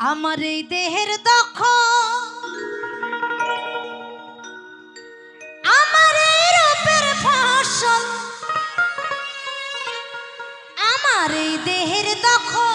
আমার এই দেহের দক্ষ আমার এই রূপের ফসল। আমার এই দেহের দখল।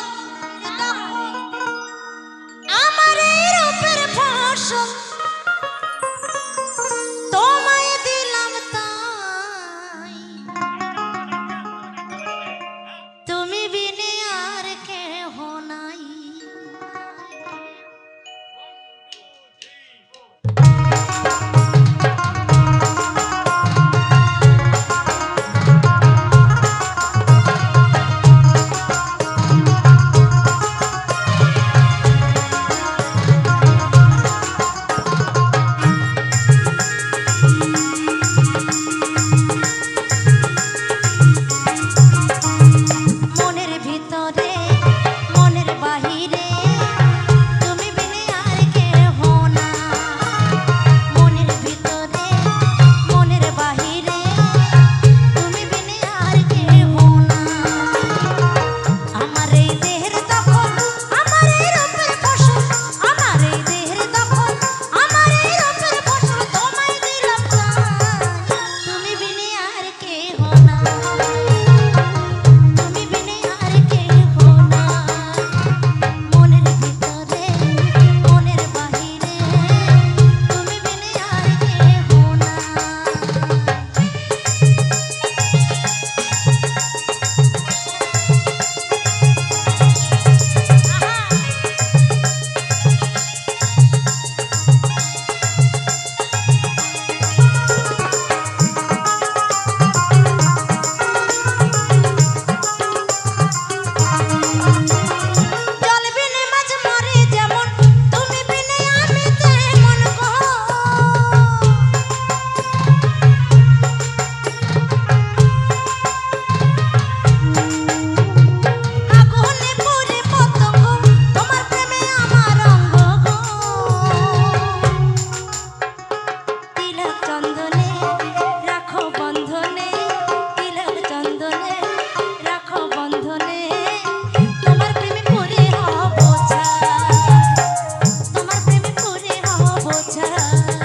time.